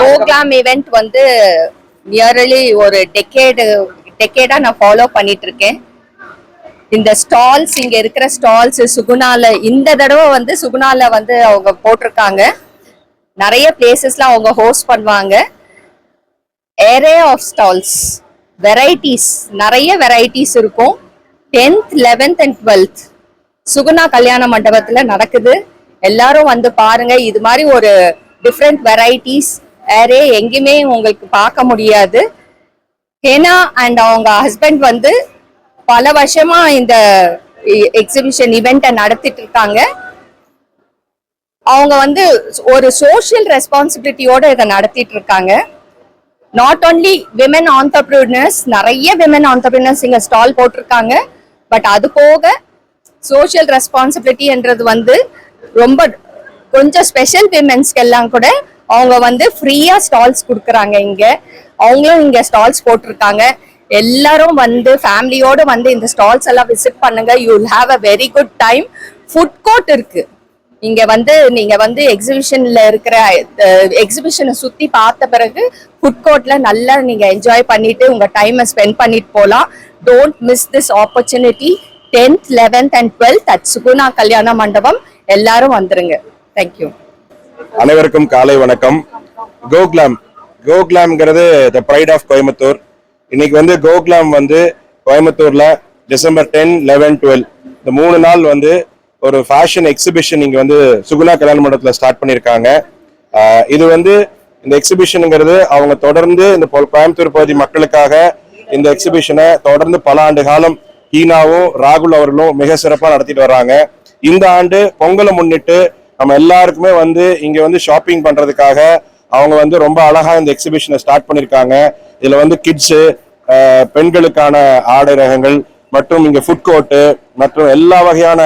கோக்லாம் event வந்து nearly ஒரு டெக்கேடு டெக்கேடா நான் ஃபாலோ பண்ணிட்டு இருக்கேன் இந்த ஸ்டால்ஸ் இங்க இருக்கிற ஸ்டால்ஸ் சுகுணால இந்த தடவை வந்து சுகுணால வந்து அவங்க போட்டிருக்காங்க. நிறைய பிளேசஸ்லாம் அவங்க ஹோஸ்ட் பண்ணுவாங்க. ஏரே ஆஃப் ஸ்டால்ஸ் வெரைட்டிஸ் நிறைய வெரைட்டிஸ் இருக்கும். Tenth eleventh and twelfth Suguna Kalyana மண்டபத்துல நடக்குது. எல்லாரும் வந்து பாருங்க இது மாதிரி ஒரு டிஃப்ரெண்ட் வெரைட்டிஸ் வேறே எங்கேயுமே உங்களுக்கு பார்க்க முடியாது. ஹேனா அண்ட் அவங்க ஹஸ்பண்ட் வந்து பல வருஷமா இந்த எக்ஸிபிஷன் இவெண்ட்டை நடத்திட்டு இருக்காங்க. அவங்க வந்து ஒரு சோஷியல் ரெஸ்பான்சிபிலிட்டியோட இதை நடத்திட்டு இருக்காங்க. நாட் ஓன்லி விமன் ஆண்டர்பிரினர்ஸ் நிறைய விமன் ஆண்டர்பிரினர்ஸ் இங்கே ஸ்டால் போட்டிருக்காங்க. பட் அது போக சோஷியல் ரெஸ்பான்சிபிலிட்டின்றது வந்து ரொம்ப கொஞ்சம் ஸ்பெஷல் விமென்ஸ்க்கு எல்லாம் கூட அவங்க வந்து ஃப்ரீயா ஸ்டால்ஸ் கொடுக்குறாங்க இங்க. அவங்களும் இங்க ஸ்டால்ஸ் போட்டிருக்காங்க. எல்லாரும் வந்து ஃபேமிலியோட வந்து இந்த ஸ்டால்ஸ் எல்லாம் விசிட் பண்ணுங்க. You will have a very good time food court இருக்கு. இங்க வந்து நீங்க வந்து எக்ஸிபிஷன்ல இருக்கிற எக்ஸிபிஷனை சுத்தி பார்த்த பிறகு ஃபுட் கோர்ட்ல நல்லா நீங்க என்ஜாய் பண்ணிட்டு உங்க டைமை ஸ்பெண்ட் பண்ணிட்டு போகலாம் don't miss this opportunity tenth eleventh and twelfth at Suguna Kalyana Mandapam எல்லாரும் வந்துருங்க. தேங்க்யூ அனைவருக்கும் காலை வணக்கம். கோகுலாம் கோகுலாம்ங்கிறது த ப்ரைட் ஆஃப் கோயம்புத்தூர் இன்னைக்கு வந்து கோகுலாம் வந்து கோயம்புத்தூர்ல டிசம்பர் டென் லெவன் டுவெல் இந்த மூணு நாள் வந்து ஒரு ஃபேஷன் எக்ஸிபிஷன் இங்கே வந்து சுகுணா கல்யாண மண்டபத்தில் ஸ்டார்ட் பண்ணியிருக்காங்க. இது வந்து இந்த எக்ஸிபிஷனுங்கிறது அவங்க தொடர்ந்து இந்த கோயம்புத்தூர் பகுதி மக்களுக்காக இந்த எக்ஸிபிஷனை தொடர்ந்து பல ஆண்டு காலம் ஹீனாவும் ராகுல் அவர்களும் மிக சிறப்பாக நடத்திட்டு வர்றாங்க. இந்த ஆண்டு பொங்கலை முன்னிட்டு நம்ம எல்லாருக்குமே வந்து இங்க வந்து ஷாப்பிங் பண்றதுக்காக அவங்க வந்து ரொம்ப அழகா இந்த எக்ஸிபிஷனை ஸ்டார்ட் பண்ணிருக்காங்க. இதுல வந்து கிட்ஸு பெண்களுக்கான ஆடை ரகங்கள் மற்றும் இங்க ஃபுட் கோர்ட்டு மற்றும் எல்லா வகையான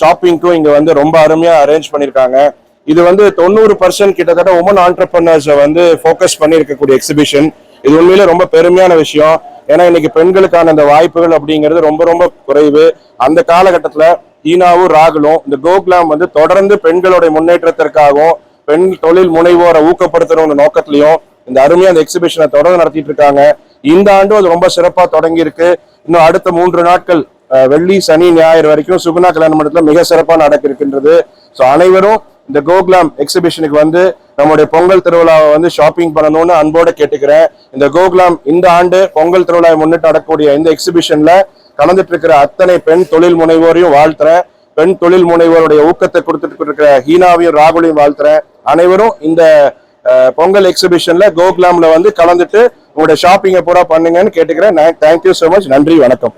ஷாப்பிங்க்கும் இங்க வந்து ரொம்ப அருமையா அரேஞ்ச் பண்ணிருக்காங்க. இது வந்து தொண்ணூறு பர்சன்ட் கிட்டத்தட்ட உமன் ஆண்டர்பிரினர்ஸை வந்து ஃபோக்கஸ் பண்ணி இருக்கக்கூடிய எக்ஸிபிஷன் இது உண்மையிலே ரொம்ப பெருமையான விஷயம். ஏன்னா இன்னைக்கு பெண்களுக்கான அந்த வாய்ப்புகள் அப்படிங்கிறது ரொம்ப ரொம்ப குறைவு. அந்த காலகட்டத்தில் ஈனாவும் ராகுலும் இந்த கோகுலாம் வந்து தொடர்ந்து பெண்களுடைய முன்னேற்றத்திற்காகவும் பெண் தொழில் முனைவோரை ஊக்கப்படுத்தணும்னு நோக்கத்திலையும் இந்த அருமையா அந்த எக்ஸிபிஷனை தொடர்ந்து நடத்திட்டு இருக்காங்க. இந்த ஆண்டும் அது ரொம்ப சிறப்பா தொடங்கி இருக்கு இன்னும் அடுத்த மூன்று நாட்கள் வெள்ளி சனி ஞாயிறு வரைக்கும் சுகுணா கல்யாண மண்டலத்தில் மிக சிறப்பா நடக்க இருக்கின்றது ஸோ அனைவரும் இந்த கோகுலாம் எக்ஸிபிஷனுக்கு வந்து நம்முடைய பொங்கல் திருவிழாவை வந்து ஷாப்பிங் பண்ணணும்னு அன்போட கேட்டுக்கிறேன். இந்த கோகுலாம் இந்த ஆண்டு பொங்கல் திருவிழாவை முன்னிட்டு நடக்கக்கூடிய இந்த எக்ஸிபிஷன்ல கலந்துட்டு இருக்கிற அத்தனை பெண் தொழில் முனைவோரையும் வாழ்த்துறேன். பெண் தொழில் முனைவோருடைய ஊக்கத்தை கொடுத்துட்டு இருக்கிற ஹீனாவையும் ராகுலையும் வாழ்த்துறேன். அனைவரும் இந்த பொங்கல் எக்ஸிபிஷன்ல கோகுலாம்ல வந்து கலந்துட்டு உங்களுடைய ஷாப்பிங்கை பூரா பண்ணுங்கன்னு கேட்டுக்கிறேன். தேங்க்யூ ஸோ மச் நன்றி வணக்கம்.